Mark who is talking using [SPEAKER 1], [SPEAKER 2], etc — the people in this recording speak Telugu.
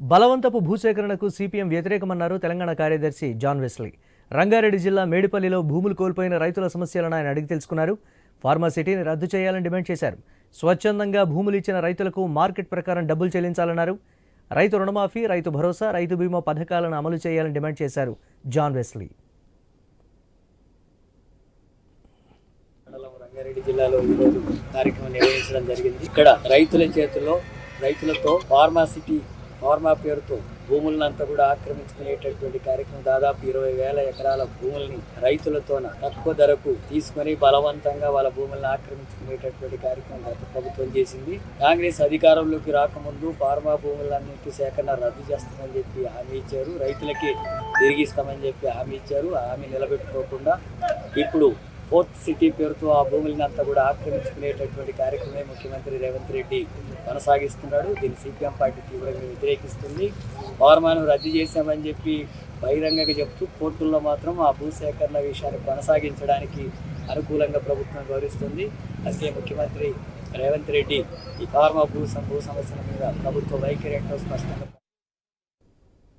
[SPEAKER 1] బలవంతపు భూసేకరణకు సిపిఎం వ్యతిరేకమన్నారు తెలంగాణ కార్యదర్శి జాన్ వెస్లీ. రంగారెడ్డి జిల్లా మేడిపల్లిలో భూములు కోల్పోయిన రైతుల సమస్యలను ఆయన అడిగి తెలుసుకున్నారు. ఫార్మాసిటీని రద్దు చేయాలని డిమాండ్ చేశారు. స్వచ్ఛందంగా భూములు ఇచ్చిన రైతులకు మార్కెట్ ప్రకారం డబ్బులు చెల్లించాలన్నారు. రైతు రుణమాఫీ రైతు భరోసా రైతు బీమా పథకాలను అమలు చేయాలని డిమాండ్ చేశారు జాన్ వెస్లీ.
[SPEAKER 2] రంగారెడ్డి జిల్లాలో ఈరోజు కార్యక్రమం నిర్వహించడం జరిగింది. ఇక్కడ రైతుల చేతిలో రైతులతో ఫార్మాసిటీ ఫార్మా పేరుతో భూములనంతా కూడా ఆక్రమించుకునేటటువంటి కార్యక్రమం దాదాపు ఇరవై వేల ఎకరాల భూముల్ని రైతులతోన తక్కువ ధరకు తీసుకొని బలవంతంగా వాళ్ళ భూములను ఆక్రమించుకునేటటువంటి కార్యక్రమం గత ప్రభుత్వం చేసింది. కాంగ్రెస్ అధికారంలోకి రాకముందు ఫార్మా భూములన్నింటి సేకరణ రద్దు చేస్తామని చెప్పి హామీ ఇచ్చారు. రైతులకి తిరిగిస్తామని చెప్పి హామీ ఇచ్చారు. ఆ హామీ నిలబెట్టుకోకుండా ఇప్పుడు ఫోర్త్ సిటీ పేరుతో ఆ భూములను అంతా కూడా ఆక్రమించుకునేటటువంటి కార్యక్రమమే ముఖ్యమంత్రి రేవంత్ రెడ్డి కొనసాగిస్తున్నాడు. దీన్ని సిపిఎం పార్టీ తీవ్రంగా వ్యతిరేకిస్తుంది. పౌరమానం రద్దు చేశామని చెప్పి బహిరంగంగా చెప్తూ కోర్టుల్లో మాత్రం ఆ భూసేకరణ విషయాన్ని కొనసాగించడానికి అనుకూలంగా ప్రభుత్వం గౌరవిస్తుంది అందుకే ముఖ్యమంత్రి రేవంత్ రెడ్డి ఈ ఫార్మా భూ భూ సమస్యల మీద ప్రభుత్వ వైఖరి స్పష్టంగా